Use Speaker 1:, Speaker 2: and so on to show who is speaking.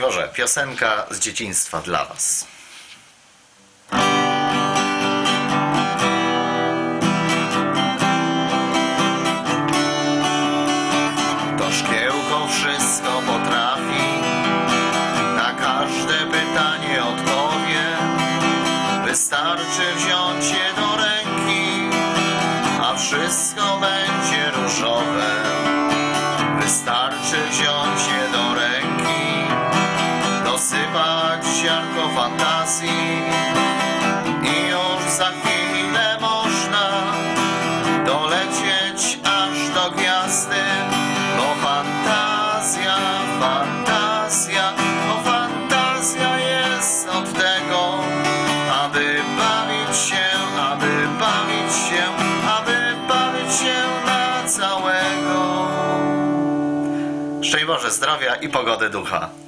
Speaker 1: Boże, piosenka z dzieciństwa dla Was. To szkiełko wszystko potrafi, na każde pytanie odpowie. Wystarczy wziąć je do ręki, a wszystko będzie różowe. Fantazji i już za chwilę można dolecieć aż do gwiazdy, bo fantazja, fantazja, bo fantazja jest od tego, aby bawić się, aby bawić się, aby bawić się na całego. Szczęść Boże, zdrowia i pogody ducha.